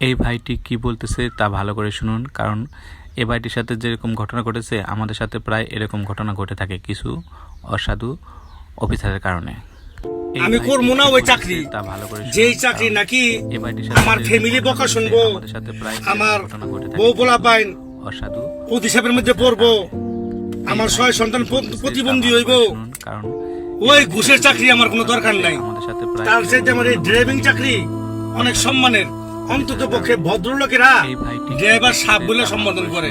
এই ভাইটি কি বলতেছে তা ভালো করে শুনুন কারণ এ ভাইটির সাথে যেরকম ঘটনা ঘটেছে আমাদের সাথে প্রায় এরকম ঘটনা ঘটে থাকে কিছু অসাধু অফিসারের কারণে। আমি করব না ওই চাকরি। তা ভালো করে যেই চাকরি নাকি সাথে আমার ফ্যামিলি বকা শুনব সাথে আমার ঘটনা ঘটে বউ পোলা পাইন অসাধু অভিশাপের মধ্যে পড়ব আমার ছয় সন্তান প্রতিবন্ধী হইব। কারণ ওই ঘুষের চাকরি আমার কোনো দরকার নাই। সাথে তার চাইতে আমার এই ড্রাইভিং চাকরি অনেক সম্মানের। অন্তত পক্ষে ভদ্রলোকেরা ড্রাইভার সাপ বলে সম্বোধন করে।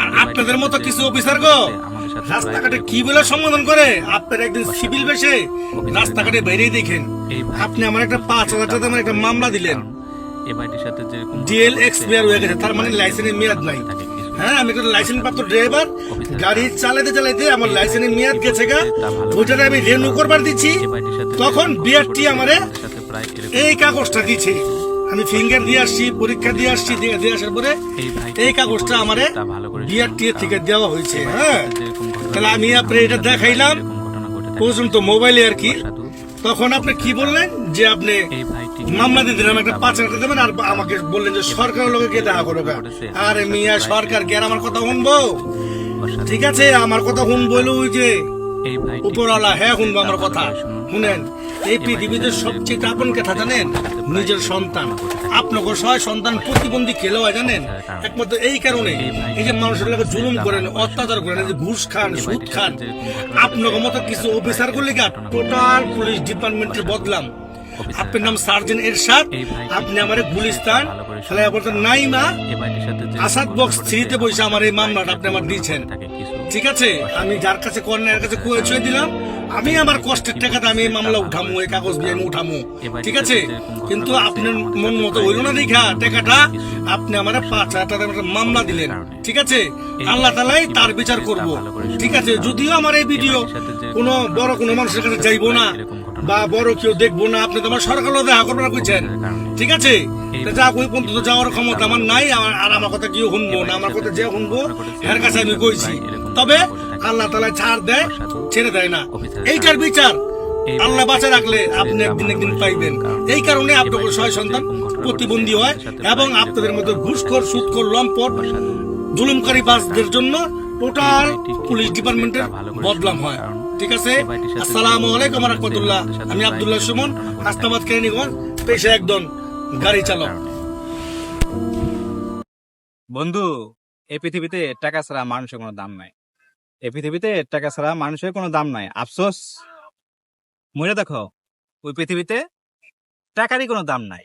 আর আপনাদের মতো কিছু অফিসার গো? রাস্তাঘাটে কি বলে সম্বোধন করে? আপনার একদিন সিভিল বেশে রাস্তাঘাটে বেরিয়ে দেখেন। আপনি আমার একটা পাঁচ হাজার টাকা আমার একটা মামলা দিলেন। ভাইটির সাথে যেরকম ডিএল এক্সপায়ার হয়ে গেছে তার মানে লাইসেন্সের মেয়াদ নাই। হ্যাঁ আমি একটা লাইসেন্স প্রাপ্ত ড্রাইভার গাড়ি চালাতে চালাতে আমার লাইসেন্সের মেয়াদ গেছে গা। ওইটাতে আমি রেনু করবার দিচ্ছি। তখন বিআরটি আমারে এই কাগজটা দিচ্ছে। আমি ফিঙ্গার দিয়ে আসছি পরীক্ষা দিয়ে আসছি দিয়ে আসার পরে এই কাগজটা আমারে তা ভালো করে বিআরটি থেকে দেওয়া হয়েছে হ্যাঁ। তাহলে আমি আপনি এটা দেখাইলাম। পর্যন্ত মোবাইলে আর কি। তখন আপনি কি বললেন? যে আপনি মামলা দিয়ে দিলাম একটা পাঁচ হাজার টাকা দেবেন আর আমাকে বললেন যে সরকারের লোকে গিয়ে দেখা করো গা। আরে মিয়া সরকার কে আর আমার কথা শুনব? ঠিক আছে আমার কথা শুনব যে উপরওয়ালা হ্যাঁ শুনব আমার কথা শুনুন, এই পৃথিবীতে সবচেয়ে আপন কথা জানেন? নিজের সন্তান। আপনাকে সহায় সন্তান প্রতিবন্ধী খেলে হয় জানেন? একমাত্র এই কারণে এই যে মানুষের লোকে জুলুম করেন অত্যাচার করেন এই যে ঘুষ খান সুদ খান আপনাকে মতো কিছু অফিসার করলে টোটাল পুলিশ ডিপার্টমেন্টে বদলাম? আপনার নাম সার্জেন্ট এরশাদ। আপনি আমার গুলিস্তান। তাহলে বলতেন নাই মা এই ভাইটির সাথে যেরকম আসাদ বক্স থ্রিতে বসে আমার এই মামলাটা আপনি আমার দিয়েছেন। ঠিক আছে? আমি যার কাছে কর্নার কাছে ছুঁয়ে দিলাম। আমি আমার কষ্টের টাকাতে আমি এই মামলা উঠামু এই কাগজ দিয়ে আমি উঠামু। ঠিক আছে? কিন্তু আপনার মন মতো হইল না দেখা টাকাটা আপনি আমার পাঁচ হাজার একটা মামলা দিলেন। ঠিক আছে? আল্লাহ তালাই তার বিচার করব। ঠিক আছে? যদিও আমার এই ভিডিও কোনো বড় কোনো মানুষের কাছে যাইবো না। বা বড় কেউ দেখব না আপনি তো আমার সরকারও দেখা করবেন কইছেন। ঠিক আছে? তা যা কই পর্যন্ত যাওয়ার ক্ষমতা আমার নাই আমার- আর আমার কথা কেউ শুনব না আমার কথা যে শুনব এর কাছে আমি কইছি। তবে আল্লাহ তালা ছাড় দেয় ছেড়ে দেয় না। এইটার বিচার আল্লাহ বাঁচা রাখলে আপনি একদিন একদিন পাইবেন। এই কারণে আপনার ছয় সন্তান প্রতিবন্ধী হয় এবং আপনাদের মধ্যে ঘুষখোর সুদখোর লম্পট জুলুমকারী বাসদের জন্য টোটাল পুলিশ ডিপার্টমেন্টের বদলাম হয়। ঠিক আছে? আসসালামু আলাইকুম রহমতুল্লাহ। আমি আব্দুল্লাহ সুমন হাসনাবাদ কেরানীগঞ্জ পেশা একদম গাড়ি চালক। বন্ধু এই পৃথিবীতে টাকা ছাড়া মানুষের কোনো দাম নাই। এই পৃথিবীতে টাকা ছাড়া মানুষের কোনো দাম নাই। আফসোস? মনে দেখো ওই পৃথিবীতে টাকারই কোনো দাম নাই।